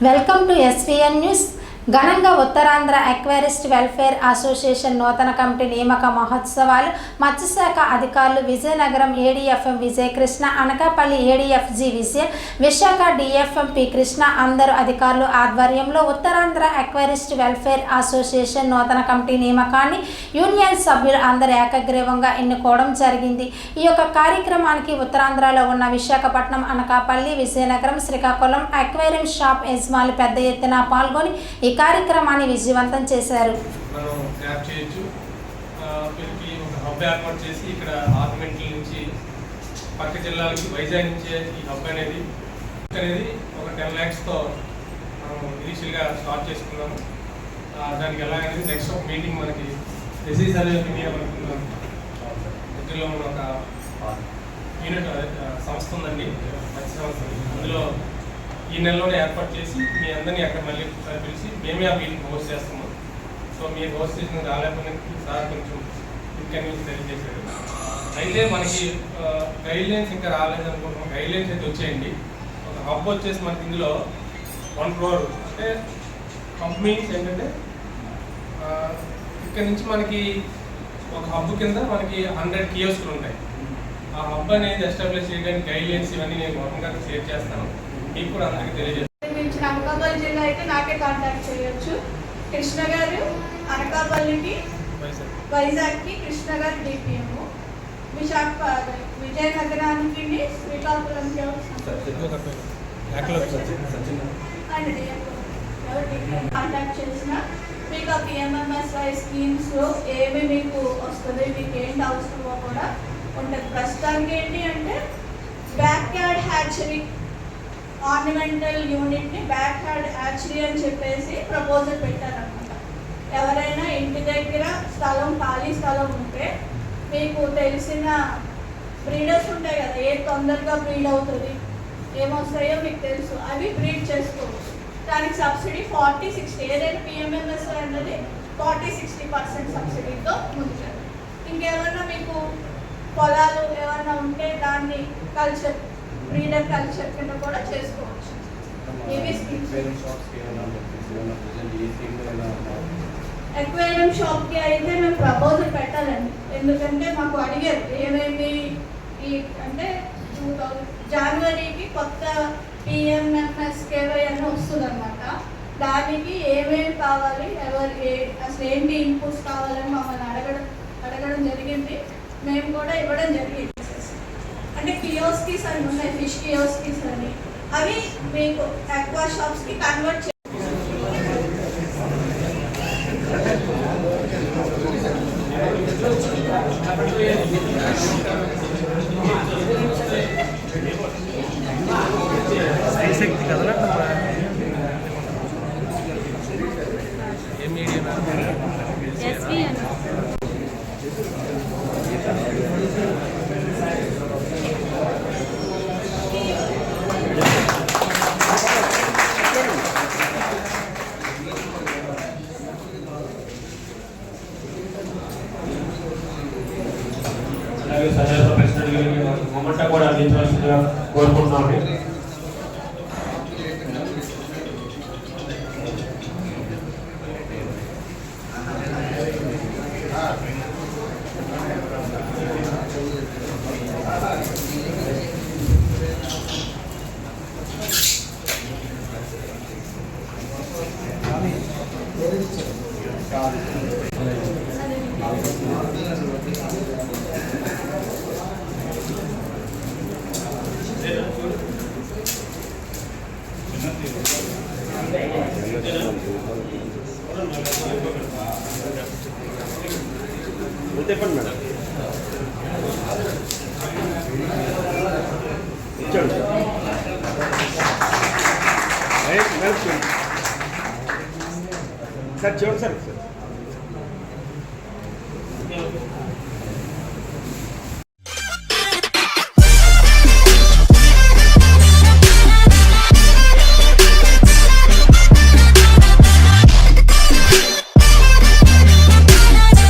Welcome to SVN News. ఘనంగా Uttarandhra aquarist welfare association నూతన committee నియామక మహోత్సవాలు మత్స్యశాఖ అధికారులు Vizianagaram ADFM Vijayakrishna Anakapalli ADFG Vijaya Visakha DFM P Krishna అందరు అధికారులు ఆధ్వర్యంలో ఉత్తరాంధ్ర అక్వారిస్ట్ వెల్ఫేర్ అసోసియేషన్ నూతన కమిటీ నియామకాన్ని యూనియన్ సభ్యులు అందరు ఏకగ్రీవంగా ఎన్నుకోవడం జరిగింది. ఈ యొక్క కార్యక్రమానికి ఉత్తరాంధ్రలో ఉన్న విశాఖపట్నం అనకాపల్లి విజయనగరం శ్రీకాకుళం అక్వేరియం షాప్ యజమానులు పెద్ద ఎత్తున పాల్గొని ఈ కార్యక్రమాన్ని విజయవంతం చేశారు. మనం చేయొచ్చు. ఒక హబ్ ఏర్పాటు చేసి ఇక్కడ ఆర్నమెంట్ల నుంచి పక్క జిల్లాలకి వైజాగ్ నుంచి ఈ హబ్ అనేది అనేది ఒక టెన్ ల్యాక్స్తో మనం ఇనీషియల్గా స్టార్ట్ చేసుకున్నాము. దానికి ఎలా అనేది నెక్స్ట్ ఒక మీటింగ్ మనకి ఎస్సీ సర్వే మనకి దగ్గరలో ఉన్న ఒక యూనిట్ సంస్థ ఉందండి. మంచి సంస్థ. అందులో ఈ నెలలోనే ఏర్పాటు చేసి మీ అందరినీ అక్కడ మళ్ళీ ఒకసారి పిలిచి మేమే ఆ మీటింగ్ హోస్ట్ చేస్తున్నాం సో మీరు హోస్ట్ చేసిన రాలేకపోయిన సార్ కొంచెం ఇన్కన్వీన్స్ తెలియజేశారు. అయితే మనకి గైడ్ లైన్స్ ఇంకా రాలేదనుకుంటున్నాం. గైడ్లైన్స్ గైడ్ లైన్స్ అయితే వచ్చేయండి. ఒక హబ్ వచ్చేసి మనకి ఇందులో వన్ క్రోర్ అంటే హబ్ మీన్స్ ఏంటంటే ఇక్కడ నుంచి మనకి ఒక హబ్ కింద మనకి హండ్రెడ్ కియోస్కులు ఉంటాయి. ఆ హబ్ అనేది ఎస్టాబ్లిష్ చేయడానికి గైడ్ లైన్స్ ఇవన్నీ నేను మొత్తంగా షేర్ చేస్తాను. మీకు కూడా అందరికీ తెలియజేస్తాను నుంచి అనకాపల్లి జిల్లా అయితే నాకే కాంటాక్ట్ చేయొచ్చు. కృష్ణ గారు అనకాపల్లికి వైజాగ్కి కృష్ణ గారు డిపిఎం విశాఖ విజయనగరానికి శ్రీకాకుళంకి కాంటాక్ట్ చేసిన మీకు ఆ పిఎంఎంఎస్వై స్కీమ్స్ ఏమి మీకు వస్తుంది మీకు ఏంటి అవసరమో కూడా ఉంటుంది. ప్రస్తుతానికి ఏంటి అంటే బ్యాక్ యార్డ్ హ్యాచరీ ఆర్నమెంటల్ యూనిట్ని బ్యాక్ హ్యాడ్ హ్యాచరీ అని చెప్పేసి ప్రపోజల్ పెట్టారనమాట ఎవరైనా ఇంటి దగ్గర స్థలం ఖాళీ స్థలం ఉంటే మీకు తెలిసిన బ్రీడర్స్ ఉంటాయి కదా ఏ తొందరగా బ్రీడ్ అవుతుంది ఏమొస్తాయో మీకు తెలుసు అవి బ్రీడ్ చేసుకోవచ్చు. దానికి సబ్సిడీ ఫార్టీ సిక్స్టీ ఏదైనా పిఎంఎంఎస్ అన్నది ఫార్టీ సిక్స్టీ పర్సెంట్ సబ్సిడీతో ముందుకెళ్ళి ఇంకేమన్నా మీకు పొలాలు ఏమన్నా ఉంటే దాన్ని కల్చర్ బ్రీడర్ కల్చర్ కింద కూడా చేసుకోవచ్చు. ఎక్వేరియం షాప్కి అయితే మేము ప్రపోజల్ పెట్టాలండి. ఎందుకంటే మాకు అడిగారు ఏమేమి ఈ అంటే టూ థౌజండ్ జనవరికి కొత్త పిఎంఎంఎస్కేవై అని వస్తుంది అనమాట దానికి ఏమేమి కావాలి ఎవరు ఏ అసలు ఏంటి ఇన్పుట్స్ కావాలని మమ్మల్ని అడగడం అడగడం జరిగింది. మేము కూడా ఇవ్వడం జరిగింది. అంటే కియోస్కిస్ అని ఉన్నాయి ఫిష్ కియోస్కిస్ అని. అవి మీకు అక్వా షాప్స్కి కన్వర్ట్ చే ఏ మీడియా అలాగే సజాత ప్రెసిడెంట్ గారికి మొమెంటా కూడా అందించవలసిందిగా కోరుకుంటున్నాము చెప్పండి మేడం. ఇచ్చాడు. సార్ చూడండి సార్ సార్